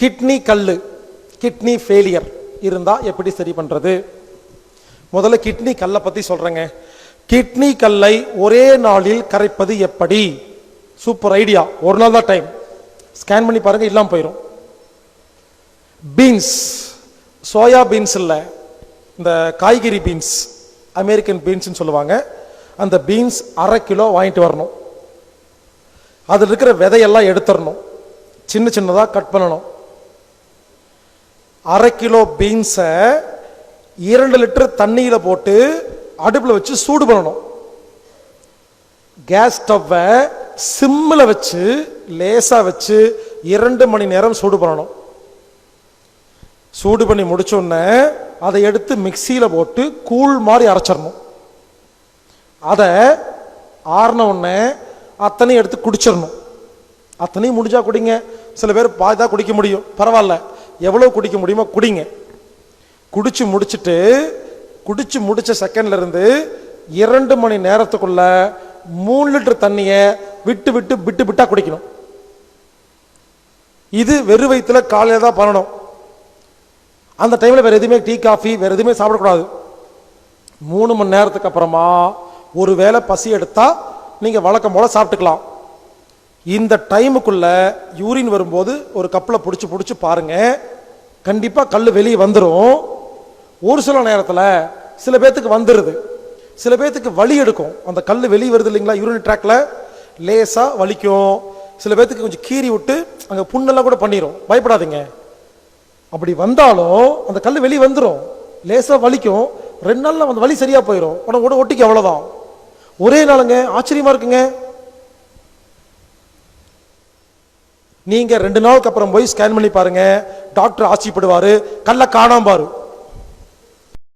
Kidney கல் kidney failure இருந்தால் எப்படி சரி பண்ணுறது முதல்ல கிட்னி கல்லை பற்றி சொல்கிறேங்க கிட்னி கல்லை ஒரே நாளில் கரைப்பது எப்படி? Super idea. ஒரு நாள் தான் டைம். ஸ்கேன் பண்ணி பாருங்கள் இல்லாமல் போயிடும் பீன்ஸ். சோயா பீன்ஸ் இல்லை. இந்த காய்கறி பீன்ஸ் அமெரிக்கன் பீன்ஸ்னு சொல்லுவாங்க. அந்த பீன்ஸ் அரை கிலோ வாங்கிட்டு வரணும். அதில் இருக்கிற விதையெல்லாம் எடுத்துடணும். சின்ன சின்னதாக கட் பண்ணணும். அரை கிலோ பீன்ஸை இரண்டு லிட்டர் தண்ணியில் போட்டு அடுப்பில் வச்சு சூடு பண்ணணும். கேஸ் ஸ்டவ்வை சிம்மில் வச்சு லேசாக வச்சு இரண்டு மணி நேரம் சூடு பண்ணணும். சூடு பண்ணி முடிச்சோடனே அதை எடுத்து மிக்சியில் போட்டு கூழ் மாதிரி அரைச்சிடணும். அதை ஆறின உடனே அத்தனையும் எடுத்து குடிச்சிடணும். அத்தனையும் முடிஞ்சால் குடிங்க. சில பேர் பாதி தான் குடிக்க முடியும். பரவாயில்ல. எவ்வளோ குடிக்க முடியுமோ குடிங்க. குடிச்சு முடிச்சுட்டு குடிச்சு முடிச்ச செகண்ட்ல இருந்து இரண்டு மணி நேரத்துக்குள்ள மூணு லிட்டர் தண்ணியை விட்டு விட்டு விட்டு விட்டா குடிக்கணும். இது வெறு வயிற்றுல காலையில தான் பண்ணணும். அந்த டைம்ல வேற எதுவுமே டீ காஃபி வேற எதுவுமே சாப்பிடக்கூடாது. மூணு மணி நேரத்துக்கு அப்புறமா ஒரு வேளை பசி எடுத்தா நீங்க வழக்கம் போல சாப்பிட்டுக்கலாம். இந்த டைமுக்குள்ள யூரின் வரும்போது ஒரு கப்பில் பிடிச்சி பிடிச்சி பாருங்க. கண்டிப்பாக கல் வெளியே வந்துடும் ஒரு சில நேரத்தில் சில பேர்த்துக்கு வந்துடுது சில பேர்த்துக்கு வலி எடுக்கும். அந்த கல் வெளியே வருது இல்லைங்களா யூரின் ட்ராக்ல லேசாக வலிக்கும். சில பேர்த்துக்கு கொஞ்சம் கீறி விட்டு அங்கே புண்ணெல்லாம் கூட பண்ணிடும் பயப்படாதீங்க. அப்படி வந்தாலும் அந்த கல் வெளியே வந்துடும் லேசாக வலிக்கும். ரெண்டு நாளில் அந்த வலி சரியாக போயிடும் உடனே ஒட்டிக்கு அவ்வளோதான் ஒரே நாளுங்க. ஆச்சரியமா இருக்குங்க. நீங்க ரெண்டு நாளுக்கு அப்புறம் போய் ஸ்கேன் பண்ணி பாருங்க. டாக்டர் ஆச்சரியப்படுவாரு கல்ல காணாம்பாரு